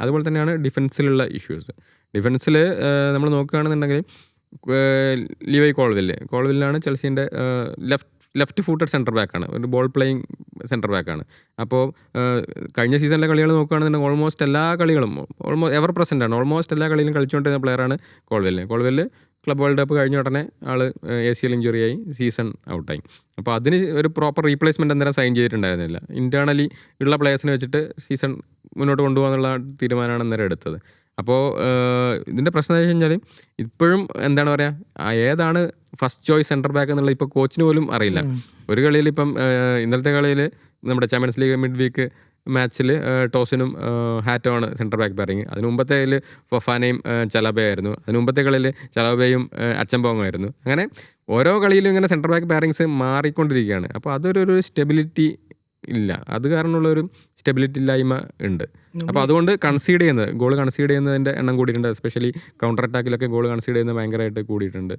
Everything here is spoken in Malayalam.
അതുപോലെ തന്നെയാണ് ഡിഫൻസിലുള്ള ഇഷ്യൂസ് ഡിഫൻസിൽ നമ്മൾ നോക്കുകയാണെന്നുണ്ടെങ്കിൽ ലിവൈ കോൾവില്ല് കോൾവില്ലാണ് ചെൽസീന്റെ ലെഫ്റ്റ് ലെഫ്റ്റ് ഫൂട്ടഡ് സെന്റർ ബാക്കാണ് ഒരു ബോൾ പ്ലേയിങ് സെന്റർ ബാക്കാണ് അപ്പോൾ കഴിഞ്ഞ സീസണിലെ കളികൾ നോക്കുകയാണെന്നുണ്ടെങ്കിൽ ഓൾമോസ്റ്റ് എല്ലാ കളികളും ഓൾമോസ്റ്റ് എവർ പ്രസന്റ് ആണ്. ഓൾമോസ്റ്റ് എല്ലാ കളിയിലും കളിച്ചുകൊണ്ടിരുന്ന പ്ലെയറാണ് Colwill Colwill club world cup കഴിഞ്ഞ ഉടനെ ആൾ എ സി എൽ ഇഞ്ചുറി ആയി. സീസൺ ഔട്ടായി അപ്പോൾ അതിന് ഒരു പ്രോപ്പർ റീപ്ലേസ്മെന്റ് അന്നേരം സൈൻ ചെയ്തിട്ടുണ്ടായിരുന്നില്ല. ഇന്റേർണലി ഉള്ള പ്ലേയേഴ്സിനെ വെച്ചിട്ട് സീസൺ മുന്നോട്ട് കൊണ്ടുപോകാന്നുള്ള തീരുമാനമാണ് അന്നേരം എടുത്തത്. അപ്പോൾ ഇതിന്റെ പ്രശ്നം എന്ന് വെച്ച് കഴിഞ്ഞാൽ ഇപ്പോഴും എന്താണ് പറയുക ഏതാണ് ഫസ്റ്റ് ചോയ്സ് സെന്റർ ബാക്ക് എന്നുള്ളത് ഇപ്പോൾ കോച്ചിന് പോലും അറിയില്ല. ഒരു കളിയിൽ ഇപ്പം ഇന്നലത്തെ കളിയിൽ നമ്മുടെ ചാമ്പ്യൻസ് ലീഗ് മിഡ് വീക്ക് മാച്ചിൽ ടോസിനും ഹാറ്റോ ആണ് സെന്റർ ബാക്ക് പാരിങ് അതിന് മുമ്പത്തെ കളിയിൽ ഫൊഫാനയും ചലാബയായിരുന്നു അതിന് മുമ്പത്തെ കളിയിൽ ചലാബയും ആയിരുന്നു. അങ്ങനെ ഓരോ കളിയിലും ഇങ്ങനെ സെന്റർ ബാക്ക് പാരിങ്സ് മാറിക്കൊണ്ടിരിക്കുകയാണ്. അപ്പോൾ അതൊരു ഒരു സ്റ്റെബിലിറ്റി ഇല്ല. അത് കാരണമുള്ള ഒരു സ്റ്റെബിലിറ്റി ഇല്ലായ്മ ഉണ്ട്. അപ്പോൾ അതുകൊണ്ട് കൺസീഡ് ചെയ്യുന്നത് ഗോൾ കൺസീഡ് ചെയ്യുന്നതിന്റെ എണ്ണം കൂടിയിട്ടുണ്ട്. എസ്പെഷ്യലി കൗണ്ടർ അറ്റാക്കിലൊക്കെ ഗോൾ കൺസീഡ് ചെയ്യുന്നത് ഭയങ്കരമായിട്ട് കൂടിയിട്ടുണ്ട്.